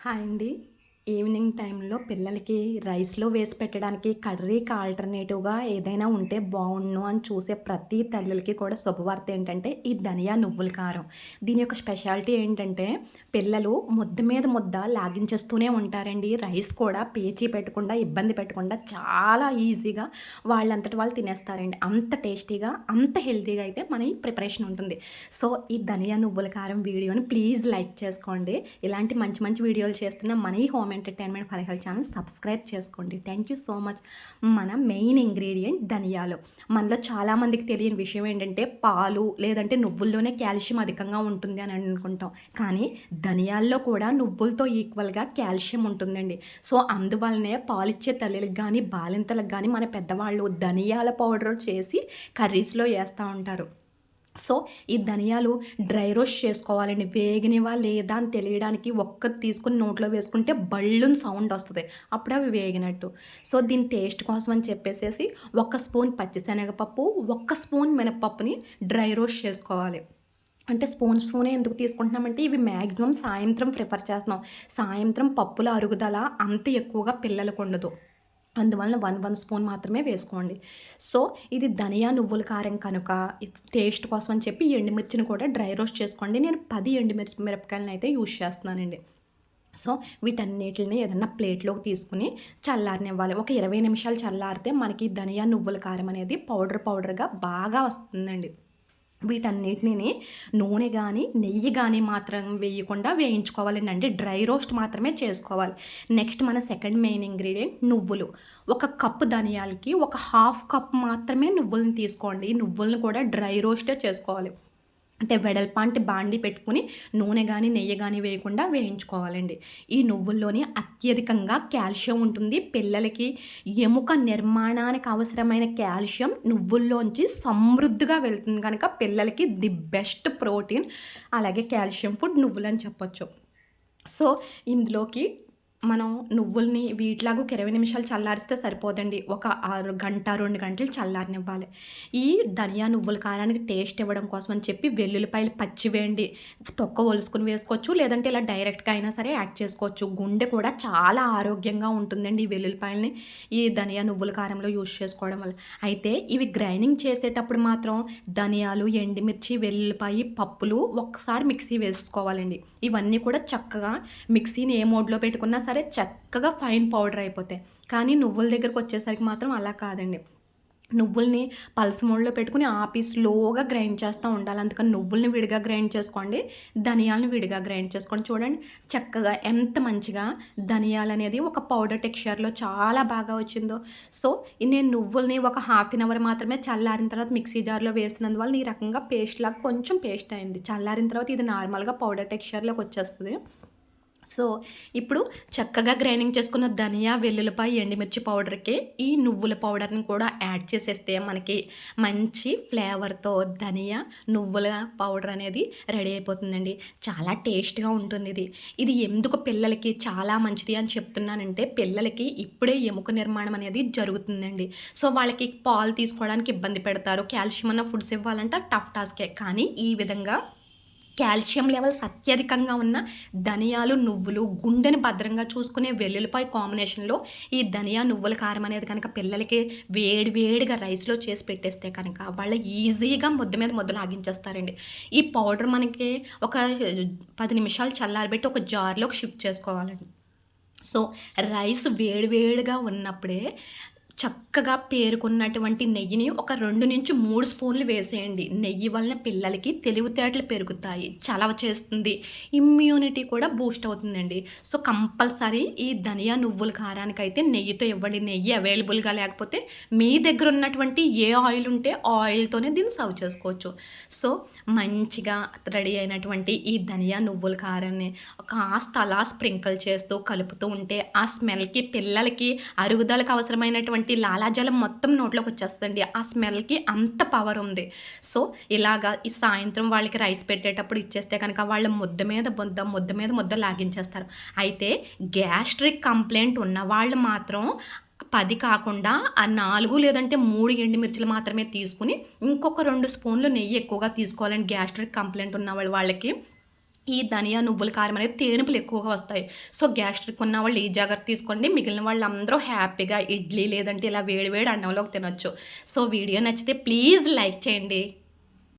Hi అండి. Evening టైంలో పిల్లలకి రైస్లో వేసి పెట్టడానికి కర్రీకి ఆల్టర్నేటివ్గా ఏదైనా ఉంటే బాగుండు అని చూసే ప్రతి తల్లులకి కూడా శుభవార్త ఏంటంటే ఈ ధనియా నువ్వుల కారం. దీని యొక్క స్పెషాలిటీ ఏంటంటే పిల్లలు ముద్ద మీద ముద్ద లాగించేస్తూనే ఉంటారండి. రైస్ కూడా పేచీ పెట్టకుండా ఇబ్బంది పెట్టకుండా చాలా ఈజీగా వాళ్ళంతటి వాళ్ళు తినేస్తారండి. అంత టేస్టీగా అంత హెల్తీగా అయితే మన ప్రిపరేషన్ ఉంటుంది. సో ఈ ధనియా నువ్వుల కారం వీడియోని ప్లీజ్ లైక్ చేసుకోండి. ఇలాంటి మంచి మంచి వీడియోలు చేస్తున్న మన ఈ home entertainment for health channel subscribe చేసుకోండి. థ్యాంక్ యూ సో మచ్ మన మెయిన్ ఇంగ్రీడియంట్ ధనియాలు. మనలో చాలామందికి తెలియని విషయం ఏంటంటే పాలు లేదంటే నువ్వుల్లోనే కాల్షియం అధికంగా ఉంటుంది అని అనుకుంటాం. కానీ ధనియాల్లో కూడా నువ్వులతో ఈక్వల్గా కాల్షియం ఉంటుందండి. సో అందువల్లనే పాలిచ్చే తల్లికి కానీ బాలింతలకు కానీ మన పెద్దవాళ్ళు ధనియాల పౌడర్ చేసి కర్రీస్లో వేస్తూ ఉంటారు. సో ఈ ధనియాలు డ్రై రోస్ట్ చేసుకోవాలండి వేగినవా లేదా అని తెలియడానికి ఒక్క తీసుకుని నోట్లో వేసుకుంటే బళ్ళుని సౌండ్ వస్తుంది. అప్పుడు అవి వేగినట్టు. సో దీని టేస్ట్ కోసం అని చెప్పేసేసి ఒక స్పూన్ పచ్చిశనగపప్పు ఒక్క స్పూన్ మినపప్పుని డ్రై రోస్ట్ చేసుకోవాలి. అంటే స్పూన్ స్పూనే ఎందుకు తీసుకుంటున్నామంటే ఇవి మ్యాక్సిమం సాయంత్రం ప్రిఫర్ చేస్తున్నాం. సాయంత్రం పప్పుల అరుగుదల అంత ఎక్కువగా పిల్లలకు ఉండదు. అందువలన వన్ వన్ స్పూన్ మాత్రమే వేసుకోండి. సో ఇది ధనియా నువ్వుల కారం కనుక టేస్ట్ కోసం అని చెప్పి ఎండుమిర్చిని కూడా డ్రై రోస్ట్ చేసుకోండి. నేను పది ఎండుమిర్చి మిరపకాయలను అయితే యూజ్ చేస్తున్నానండి. సో వీటన్నిటిని ఏదన్నా ప్లేట్లోకి తీసుకుని చల్లారనివ్వాలి. ఒక ఇరవై నిమిషాలు చల్లారితే మనకి ధనియా నువ్వుల కారం అనేది పౌడర్ పౌడర్గా బాగా వస్తుందండి. వీటన్నిటిని నూనె కానీ నెయ్యి కానీ మాత్రం వేయకుండా వేయించుకోవాలండి అంటే డ్రై రోస్ట్ మాత్రమే చేసుకోవాలి. నెక్స్ట్ మన సెకండ్ మెయిన్ ఇంగ్రీడియంట్ నువ్వులు. ఒక కప్పు ధనియాలకి ఒక హాఫ్ కప్ మాత్రమే నువ్వులను తీసుకోండి. నువ్వులను కూడా డ్రై రోస్టే చేసుకోవాలి. అంటే వెడల్పాంటి బాండి పెట్టుకుని నూనె కానీ నెయ్యి కానీ వేయకుండా వేయించుకోవాలండి. ఈ నువ్వుల్లోని అత్యధికంగా కాల్షియం ఉంటుంది. పిల్లలకి ఎముక నిర్మాణానికి అవసరమైన కాల్షియం నువ్వుల్లోంచి సమృద్ధిగా వెళ్తుంది కనుక పిల్లలకి ది బెస్ట్ ప్రోటీన్. అలాగే కాల్షియం ఫుడ్ నువ్వులని చెప్పొచ్చు. సో ఇందులోకి మనం నువ్వుల్ని వీటిలాగా ఒక ఇరవై నిమిషాలు చల్లారిస్తే సరిపోదండి. ఒక ఆరు గంట రెండు గంటలు చల్లారనివ్వాలి. ఈ ధనియా నువ్వుల కారానికి టేస్ట్ ఇవ్వడం కోసం అని చెప్పి వెల్లుల్లిపాయలు పచ్చి వేయండి. తొక్క ఒలుసుకుని వేసుకోవచ్చు లేదంటే ఇలా డైరెక్ట్గా అయినా సరే యాడ్ చేసుకోవచ్చు. గుండె కూడా చాలా ఆరోగ్యంగా ఉంటుందండి ఈ వెల్లుల్లిపాయలని ఈ ధనియా నువ్వుల కారంలో యూజ్ చేసుకోవడం వల్ల. అయితే ఇవి గ్రైండింగ్ చేసేటప్పుడు మాత్రం ధనియాలు ఎండుమిర్చి వెల్లుల్లిపాయ పప్పులు ఒకసారి మిక్సీ వేసుకోవాలండి. ఇవన్నీ కూడా చక్కగా మిక్సీని ఏ మోడ్లో పెట్టుకున్నా సరే చక్కగా ఫైన్ పౌడర్ అయిపోతాయి కానీ నువ్వుల దగ్గరకు వచ్చేసరికి మాత్రం అలా కాదండి. నువ్వుల్ని పల్స్ మోడ్లో పెట్టుకుని ఆపి స్లోగా గ్రైండ్ చేస్తూ ఉండాలి. అందుకని నువ్వుల్ని విడిగా గ్రైండ్ చేసుకోండి. ధనియాలను విడిగా గ్రైండ్ చేసుకోండి. చూడండి చక్కగా ఎంత మంచిగా ధనియాలు అనేది ఒక పౌడర్ టెక్స్చర్లో చాలా బాగా వచ్చిందో. సో నేను నువ్వుల్ని ఒక హాఫ్ అన్ అవర్ మాత్రమే చల్లారిన తర్వాత మిక్సీ జార్లో వేసినందువల్ల ఈ రకంగా పేస్ట్ లాగా కొంచెం పేస్ట్ అయింది. చల్లారిన తర్వాత ఇది నార్మల్గా పౌడర్ టెక్స్చర్లోకి వచ్చేస్తుంది. సో ఇప్పుడు చక్కగా గ్రైండింగ్ చేసుకున్న ధనియా వెల్లుల్లిపాయ ఎండుమిర్చి పౌడర్కి ఈ నువ్వుల పౌడర్ని కూడా యాడ్ చేసేస్తే మనకి మంచి ఫ్లేవర్తో ధనియా నువ్వుల పౌడర్ అనేది రెడీ అయిపోతుందండి. చాలా టేస్ట్గా ఉంటుంది ఇది. ఇది ఎందుకు పిల్లలకి చాలా మంచిది అని చెప్తున్నానంటే పిల్లలకి ఇప్పుడే ఎముక నిర్మాణం అనేది జరుగుతుందండి. సో వాళ్ళకి పాలు తీసుకోవడానికి ఇబ్బంది పెడతారు. కాల్షియం అన్న ఫుడ్స్ ఇవ్వాలంటే టఫ్ టాస్కే. కానీ ఈ విధంగా కాల్షియం లెవెల్స్ అత్యధికంగా ఉన్న ధనియాలు నువ్వులు గుండెని భద్రంగా చూసుకునే వెల్లుల్లిపాయ కాంబినేషన్లో ఈ ధనియా నువ్వుల కారం అనేది కనుక పిల్లలకి వేడి వేడిగా రైస్లో చేసి పెట్టేస్తే కనుక వాళ్ళు ఈజీగా ముద్ద మీద ముద్ద లాగించేస్తారండి. ఈ పౌడర్ మనకి ఒక పది నిమిషాలు చల్లారబెట్టి ఒక జార్లోకి షిఫ్ట్ చేసుకోవాలండి. సో రైస్ వేడివేడిగా ఉన్నప్పుడే చక్కగా పేరుకున్నటువంటి నెయ్యిని ఒక రెండు నుంచి మూడు స్పూన్లు వేసేయండి. నెయ్యి వలన పిల్లలకి తెలివితేటలు పెరుగుతాయి. చలవ చేస్తుంది. ఇమ్యూనిటీ కూడా బూస్ట్ అవుతుందండి. సో కంపల్సరీ ఈ ధనియా నువ్వుల కారానికి అయితే నెయ్యితో ఇవ్వండి. నెయ్యి అవైలబుల్గా లేకపోతే మీ దగ్గర ఉన్నటువంటి ఏ ఆయిల్ ఉంటే ఆయిల్తోనే దీన్ని సర్వ్ చేసుకోవచ్చు. సో మంచిగా రెడీ అయినటువంటి ఈ ధనియా నువ్వుల కారాన్ని కాస్త అలా స్ప్రింకిల్ చేస్తూ కలుపుతూ ఉంటే ఆ స్మెల్కి పిల్లలకి అరుగుదలకు అవసరమైనటువంటి ఈ లాలాజలం మొత్తం నోట్లోకి వచ్చేస్తుంది ఆ స్మెల్కి అంత పవర్ ఉంది. సో ఇలాగా ఈ సాయంత్రం వాళ్ళకి రైస్ పెట్టేటప్పుడు ఇచ్చేస్తే కనుక వాళ్ళ ముద్ద మీద ముద్ద ముద్ద మీద ముద్ద లాగించేస్తారు. అయితే గ్యాస్ట్రిక్ కంప్లైంట్ ఉన్న వాళ్ళు మాత్రం పది కాకుండా ఆ నాలుగు లేదంటే మూడు ఎండుమిర్చిలు మాత్రమే తీసుకుని ఇంకొక రెండు స్పూన్లు నెయ్యి ఎక్కువగా తీసుకోవాలని గ్యాస్ట్రిక్ కంప్లైంట్ ఉన్న వాళ్ళకి ఈ ధనియా నువ్వుల కారం అనేది తేనుపులు ఎక్కువగా వస్తాయి. సో గ్యాస్ట్రిక్ ఉన్న వాళ్ళు ఈ జాగ్రత్త తీసుకోండి. మిగిలిన వాళ్ళందరూ హ్యాపీగా ఇడ్లీ లేదంటే ఇలా వేడి వేడి అన్నంలోకి తినొచ్చు. సో వీడియో నచ్చితే ప్లీజ్ లైక్ చేయండి.